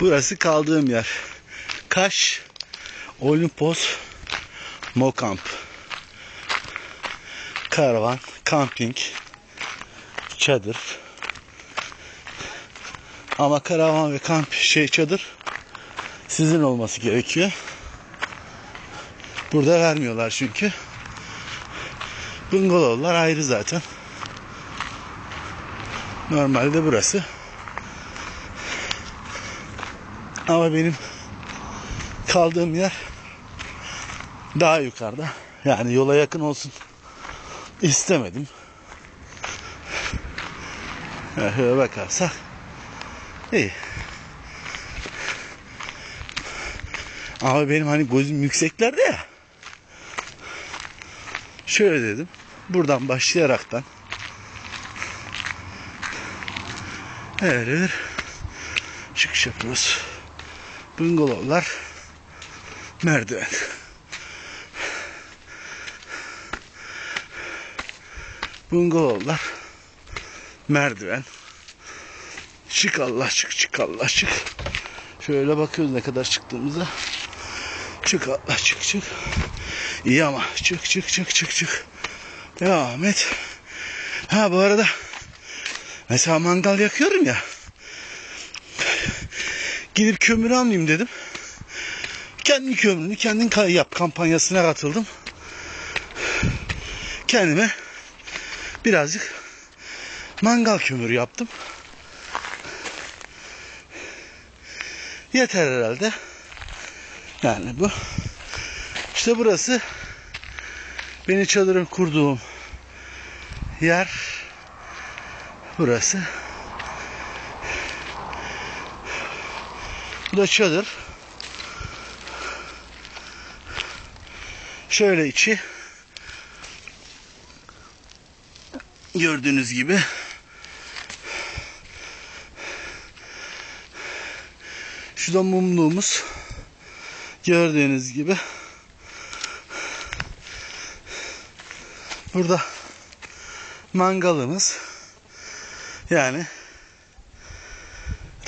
Burası kaldığım yer. Kaş Olimpos Mokamp. Karavan, kamping, çadır. Ama karavan ve kamp şey çadır sizin olması gerekiyor. Burada vermiyorlar çünkü. Bungalovlar ayrı zaten. Normalde burası. Ama benim kaldığım yer daha yukarıda. Yani yola yakın olsun istemedim. Şöyle bakarsak iyi. Ama benim hani gözüm yükseklerde ya. Şöyle dedim. Buradan başlayaraktan öyle bir çıkış yapıyoruz. Bungalovlar merdiven. Bungalovlar merdiven. Çık Allah çık çık Allah çık. Şöyle bakıyoruz ne kadar çıktığımıza. Çık Allah çık çık. İyi ama çık çık çık çık çık. Ya Ahmet. Ha bu arada mesela mangal yakıyorum ya. Gidip kömür almayayım dedim. Kendi kömürünü kendin yap kampanyasına katıldım. Kendime birazcık mangal kömürü yaptım. Yeter herhalde. Yani bu. İşte burası beni çadırın kurduğum yer. Burası. Bu da çadır. Şöyle içi. Gördüğünüz gibi. Şu da mumluğumuz. Gördüğünüz gibi. Burada mangalımız. Yani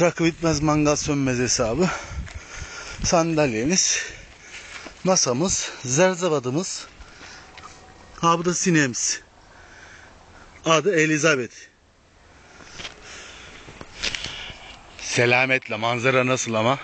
rakı bitmez mangal sönmez hesabı. Sandalyemiz. Masamız. Zerzavadımız. Ha da sinemiz. Adı Elizabeth. Selametle manzara nasıl ama?